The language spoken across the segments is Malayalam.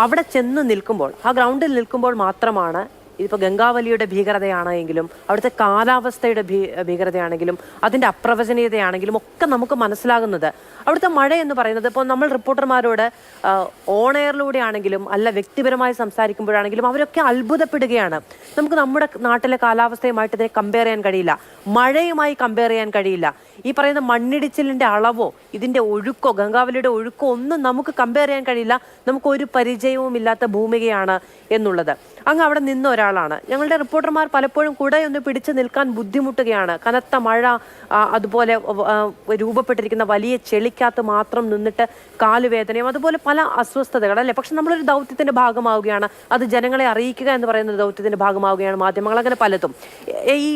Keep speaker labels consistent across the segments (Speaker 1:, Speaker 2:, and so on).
Speaker 1: അവിടെ ചെന്ന് നിൽക്കുമ്പോൾ ആ ഗ്രൗണ്ടിൽ നിൽക്കുമ്പോൾ മാത്രമാണ് ഇതിപ്പോൾ ഗംഗാവലിയുടെ ഭീകരതയാണെങ്കിലും അവിടുത്തെ കാലാവസ്ഥയുടെ ഭീ ഭീകരതയാണെങ്കിലും അതിന്റെ അപ്രവചനീയതയാണെങ്കിലും ഒക്കെ നമുക്ക് മനസ്സിലാകുന്നത്. അവിടുത്തെ മഴ എന്ന് പറയുന്നത് ഇപ്പോൾ നമ്മൾ റിപ്പോർട്ടർമാരോട് ഓൺ ആണെങ്കിലും അല്ല വ്യക്തിപരമായി സംസാരിക്കുമ്പോഴാണെങ്കിലും അവരൊക്കെ അത്ഭുതപ്പെടുകയാണ്. നമുക്ക് നമ്മുടെ നാട്ടിലെ കാലാവസ്ഥയുമായിട്ട് ഇതിനെ കമ്പയർ ചെയ്യാൻ കഴിയില്ല. മഴയുമായി കമ്പയർ ചെയ്യാൻ കഴിയില്ല. ഈ പറയുന്ന മണ്ണിടിച്ചിലിന്റെ അളവോ ഇതിന്റെ ഒഴുക്കോ ഗംഗാവലിയുടെ ഒഴുക്കോ ഒന്നും നമുക്ക് കമ്പയർ ചെയ്യാൻ കഴിയില്ല. നമുക്ക് ഒരു പരിചയവും ഇല്ലാത്ത ഭൂമികയാണ് എന്നുള്ളത്. അങ്ങ് അവിടെ നിന്ന ഒരാളാണ്. ഞങ്ങളുടെ റിപ്പോർട്ടർമാർ പലപ്പോഴും കൂടെ ഒന്ന് പിടിച്ചു നിൽക്കാൻ ബുദ്ധിമുട്ടുകയാണ്. കനത്ത മഴ അതുപോലെ രൂപപ്പെട്ടിരിക്കുന്ന വലിയ ചെളിക്കകത്ത് മാത്രം നിന്നിട്ട് കാലുവേദനയും അതുപോലെ പല അസ്വസ്ഥതകൾ അല്ലേ? പക്ഷെ നമ്മളൊരു ദൗത്യത്തിന്റെ ഭാഗമാവുകയാണ്. അത് ജനങ്ങളെ അറിയിക്കുക എന്ന് പറയുന്ന ദൗത്യത്തിന്റെ ഭാഗമാവുകയാണ് മാധ്യമങ്ങൾ അങ്ങനെ പലതും. ഈ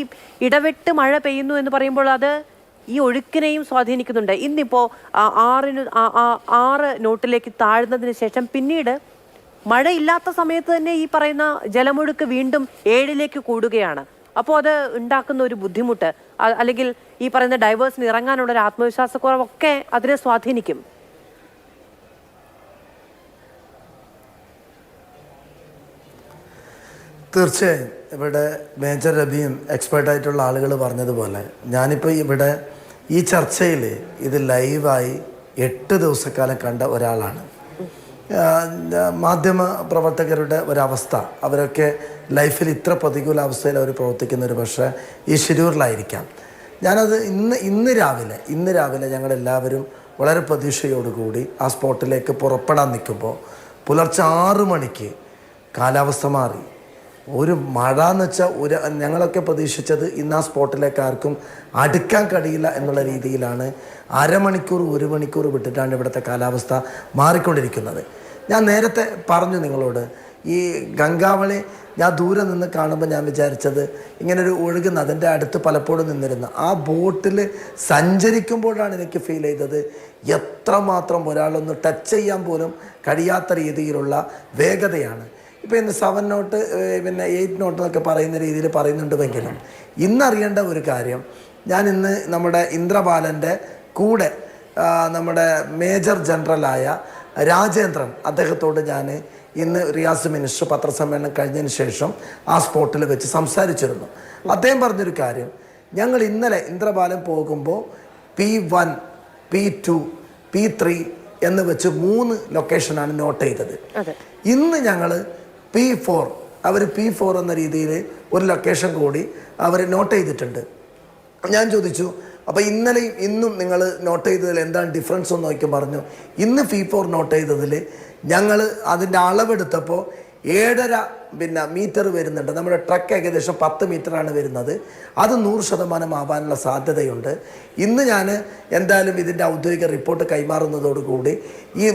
Speaker 1: ഇടവിട്ട് മഴ പെയ്യുന്നു എന്ന് പറയുമ്പോൾ അത് ഈ ഒഴുക്കിനെയും സ്വാധീനിക്കുന്നുണ്ട്. ഇന്നിപ്പോ ആറിന് ആറ് നോട്ടിലേക്ക് താഴ്ന്നതിന് ശേഷം പിന്നീട് മഴയില്ലാത്ത സമയത്ത് തന്നെ ഈ പറയുന്ന ജലമൊഴുക്ക് വീണ്ടും ഏഴിലേക്ക് കൂടുകയാണ്. അപ്പോൾ അത് ഉണ്ടാക്കുന്ന ഒരു ബുദ്ധിമുട്ട്. അല്ലെങ്കിൽ ഈ പറയുന്ന ഡൈവേഴ്സിന് ഇറങ്ങാനുള്ള ഒരു ആത്മവിശ്വാസക്കുറവൊക്കെ അതിനെ സ്വാധീനിക്കും.
Speaker 2: തീർച്ചയായും. ഇവിടെ മേജർ രബിയും എക്സ്പേർട്ടായിട്ടുള്ള ആളുകൾ പറഞ്ഞതുപോലെ ഞാനിപ്പോൾ ഇവിടെ ഈ ചർച്ചയിൽ ഇത് ലൈവായി എട്ട് ദിവസക്കാലം കണ്ട ഒരാളാണ്. മാധ്യമ പ്രവർത്തകരുടെ ഒരവസ്ഥ. അവരൊക്കെ ലൈഫിൽ ഇത്ര പ്രതികൂല അവസ്ഥയിൽ അവർ പ്രവർത്തിക്കുന്ന ഒരു പക്ഷേ ഈ ഷിരൂറിലായിരിക്കാം ഞാനത് ഇന്ന് ഇന്ന് രാവിലെ ഇന്ന് രാവിലെ ഞങ്ങളെല്ലാവരും വളരെ പ്രതീക്ഷയോടുകൂടി ആ സ്പോട്ടിലേക്ക് പുറപ്പെടാൻ നിൽക്കുമ്പോൾ പുലർച്ചെ ആറ് മണിക്ക് കാലാവസ്ഥ മാറി. ഒരു മഴ എന്ന് വെച്ചാൽ ഒരു ഞങ്ങളൊക്കെ പ്രതീക്ഷിച്ചത് ഇന്ന് ആ സ്പോട്ടിലേക്ക് ആർക്കും അടുക്കാൻ കഴിയില്ല എന്നുള്ള രീതിയിലാണ് അരമണിക്കൂർ ഒരു മണിക്കൂർ വിട്ടിട്ടാണ് ഇവിടുത്തെ കാലാവസ്ഥ മാറിക്കൊണ്ടിരിക്കുന്നത്. ഞാൻ നേരത്തെ പറഞ്ഞു നിങ്ങളോട് ഈ ഗംഗാവളി ഞാൻ ദൂരെ നിന്ന് കാണുമ്പോൾ ഞാൻ വിചാരിച്ചത് ഒരു ഒഴുകുന്ന അതിന്റെ അടുത്ത് പലപ്പോഴും നിന്നിരുന്നു. ആ ബോട്ടിൽ സഞ്ചരിക്കുമ്പോഴാണ് എനിക്ക് ഫീൽ ചെയ്തത് എത്രമാത്രം ഒരാളൊന്ന് ടച്ച് ചെയ്യാൻ പോലും കഴിയാത്ത രീതിയിലുള്ള വേഗതയാണ്. ഇപ്പോൾ ഇന്ന് സെവൻ നോട്ട് പിന്നെ എയ്റ്റ് നോട്ട് എന്നൊക്കെ പറയുന്ന രീതിയിൽ പറയുന്നുണ്ടെങ്കിലും ഇന്നറിയേണ്ട ഒരു കാര്യം ഞാൻ ഇന്ന് നമ്മുടെ ഇന്ദ്രബാലന്റെ കൂടെ നമ്മുടെ മേജർ ജനറലായ രാജേന്ദ്രൻ അദ്ദേഹത്തോട് ഞാൻ ഇന്ന് റിയാസ് മിനിസ്റ്റർ പത്രസമ്മേളനം കഴിഞ്ഞതിന് ശേഷം ആ സ്പോട്ടിൽ വെച്ച് സംസാരിച്ചിരുന്നു. അദ്ദേഹം പറഞ്ഞൊരു കാര്യം ഞങ്ങൾ ഇന്നലെ ഇന്ദ്രബാലൻ പോകുമ്പോൾ P one P two P three എന്ന് വെച്ച് മൂന്ന് ലൊക്കേഷനാണ് നോട്ട് ചെയ്തത്. ഇന്ന് ഞങ്ങൾ പി ഫോർ അവർ പി ഫോർ എന്ന രീതിയിൽ ഒരു ലൊക്കേഷൻ കൂടി അവർ നോട്ട് ചെയ്തിട്ടുണ്ട്. ഞാൻ ചോദിച്ചു അപ്പോൾ ഇന്നലെയും ഇന്നും നിങ്ങൾ നോട്ട് ചെയ്തതിൽ എന്താണ് ഡിഫറൻസ് എന്ന് നോക്കി പറഞ്ഞു. ഇന്ന് ഫി ഫോർ നോട്ട് ചെയ്തതിൽ ഞങ്ങൾ അതിന്റെ അളവെടുത്തപ്പോൾ ഏഴര പിന്നെ മീറ്റർ വരുന്നുണ്ട്. നമ്മുടെ ട്രക്ക് ഏകദേശം പത്ത് മീറ്ററാണ് വരുന്നത്. അത് നൂറ് ശതമാനം ആവാനുള്ള സാധ്യതയുണ്ട്. ഇന്ന് ഞാൻ എന്തായാലും ഇതിന്റെ ഔദ്യോഗിക റിപ്പോർട്ട് കൈമാറുന്നതോടുകൂടി ഈ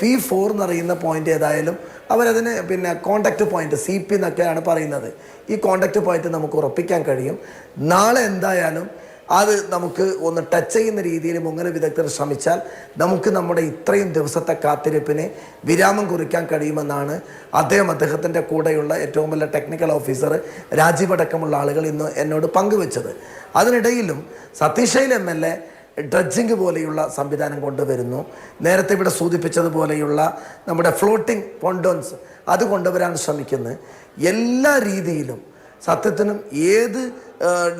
Speaker 2: പി ഫോർ എന്നറിയുന്ന പോയിന്റ് ഏതായാലും അവരതിന് പിന്നെ കോണ്ടാക്ട് പോയിന്റ് സി പി എന്നൊക്കെയാണ് പറയുന്നത്. ഈ കോണ്ടാക്ട് പോയിന്റ് നമുക്ക് ഉറപ്പിക്കാൻ കഴിയും. നാളെ എന്തായാലും അത് നമുക്ക് ഒന്ന് ടച്ച് ചെയ്യുന്ന രീതിയിൽ മുങ്ങൽ വിദഗ്ധർ ശ്രമിച്ചാൽ നമുക്ക് നമ്മുടെ ഇത്രയും ദിവസത്തെ കാത്തിരിപ്പിന് വിരാമം കുറിക്കാൻ കഴിയുമെന്നാണ് അദ്ദേഹം അദ്ദേഹത്തിന്റെ കൂടെയുള്ള ഏറ്റവും വലിയ ടെക്നിക്കൽ ഓഫീസർ രാജീവ് അടക്കമുള്ള ആളുകൾ ഇന്ന് എന്നോട് പങ്കുവച്ചത്. അതിനിടയിലും സതീഷയിൽ എം എൽ എ ഡ്രഡ്ജിങ് പോലെയുള്ള സംവിധാനം കൊണ്ടുവരുന്നു. നേരത്തെ ഇവിടെ സൂചിപ്പിച്ചതുപോലെയുള്ള നമ്മുടെ ഫ്ലോട്ടിംഗ് പോണ്ടോൺസ് അത് കൊണ്ടുവരാൻ ശ്രമിക്കുന്നു. എല്ലാ രീതിയിലും സത്യത്തിനും ഏത്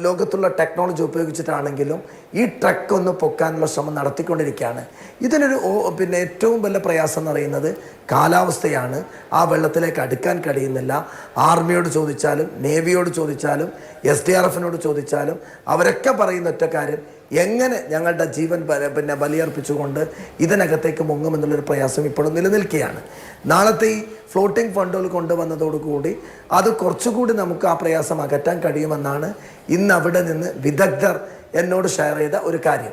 Speaker 2: ലോകത്തുള്ള ടെക്നോളജി ഉപയോഗിച്ചിട്ടാണെങ്കിലും ഈ ട്രക്ക് ഒന്ന് പൊക്കാനുള്ള ശ്രമം നടത്തിക്കൊണ്ടിരിക്കുകയാണ്. ഇതിനൊരു പിന്നെ ഏറ്റവും വലിയ പ്രയാസം എന്ന് പറയുന്നത് കാലാവസ്ഥയാണ്. ആ വെള്ളത്തിലേക്ക് അടുക്കാൻ കഴിയുന്നില്ല. ആർമിയോട് ചോദിച്ചാലും നേവിയോട് ചോദിച്ചാലും എസ് ഡി ആർ എഫിനോട് ചോദിച്ചാലും അവരൊക്കെ പറയുന്ന ഒറ്റ കാര്യം എങ്ങനെ ഞങ്ങളുടെ ജീവൻ പിന്നെ ബലിയർപ്പിച്ചുകൊണ്ട് ഇതിനകത്തേക്ക് മുങ്ങുമെന്നുള്ളൊരു പ്രയാസം ഇപ്പോഴും നിലനിൽക്കുകയാണ്. നാളത്തെ ഈ ഫ്ലോട്ടിംഗ് ഫണ്ടുകൾ കൊണ്ടുവന്നതോടുകൂടി അത് കുറച്ചുകൂടി നമുക്ക് ആ പ്രയാസം അകറ്റാൻ കഴിയുമെന്നാണ് ഇന്ന് അവിടെ നിന്ന് വിദഗ്ധർ എന്നോട് ഷെയർ ചെയ്ത ഒരു കാര്യം.